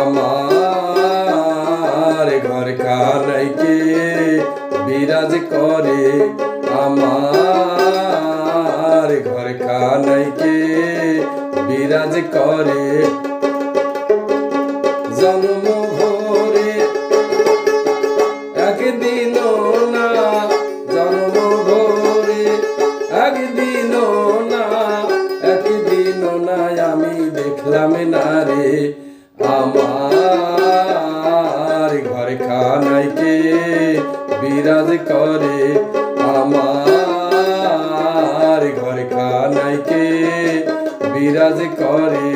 আমার ঘর কানাইকে বিরাজ করে আমার ঘর কানাইকে বিরাজ করে। দেখলাম না রে আমার ঘর খানাইকে বিরাজ করে? আমার ঘর খানাইকে বিরাজ করে?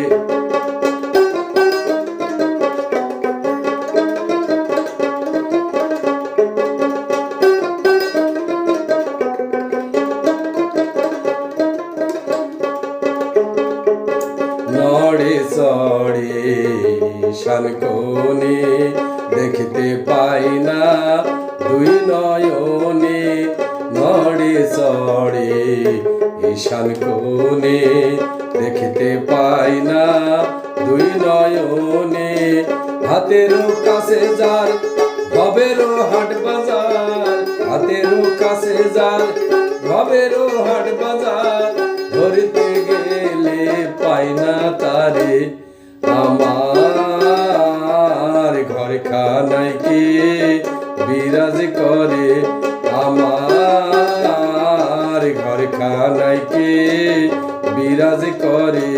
শানকোনে দেখতে পাই না দুই নয়নে নড়ে সড়ে ঈশান কোণে দেখতে পাই না দুই নয়নে হাতের কাছে যার ভবেরও হাট বাজার, হাতের কাছে যার ভবেরও হাট বাজার করে আমার ঘর খানাইকে বিরাজ করে।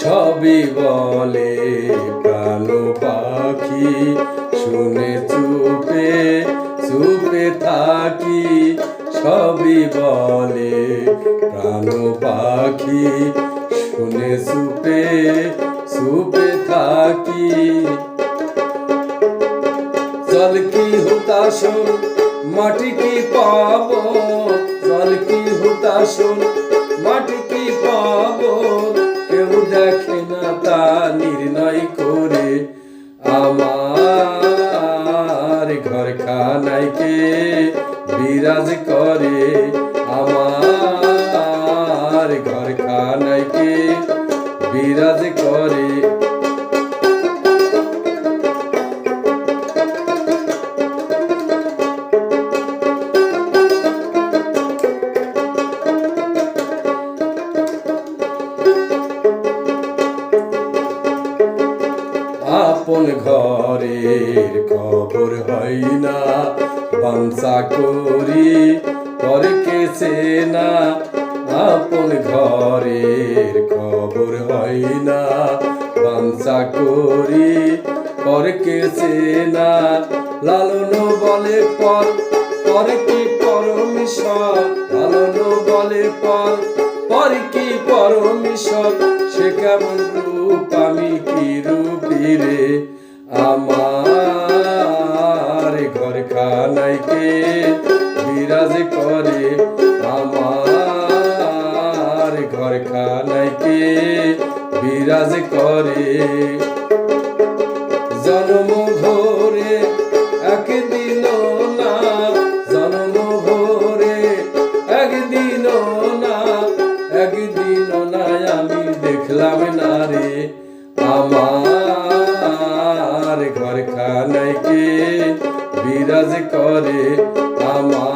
সবই বলে প্রাণ পাখি শুনে প্রাণ পাখি, শুনে চুপে চুপে থাকি। জল কি হুতাশন মাটি কি পাবো? জল কি হুতাশন মাটি কি পাবো? কেউ দেখে না তা নির্ণয় করে আমার ঘর খানাইকে বিরাজ করে আমার। ঘর খানাইকে বিরাজ করে। আপন ঘরের খবর হয় না বাঞ্চা করি করে কেছে না। আপন ঘরের খবর হয় না। বাঞ্চা করি করে কেছে না। লালন বলে পর, পরে কি পরমিশর লালন বলে পর, পরে কি পরমিশর সে কেমন রূপ, আমি কি রূপীরে আমার ঘর খানাইকে আমার ঘর খানাইকে বিরাজ করে? জন্ম ভোরে একদিন না, জন্ম ভোরে একদিন না একদিন না আমি দেখলাম না রে আমার ঘর খানাইকে বিরাজ করে আমার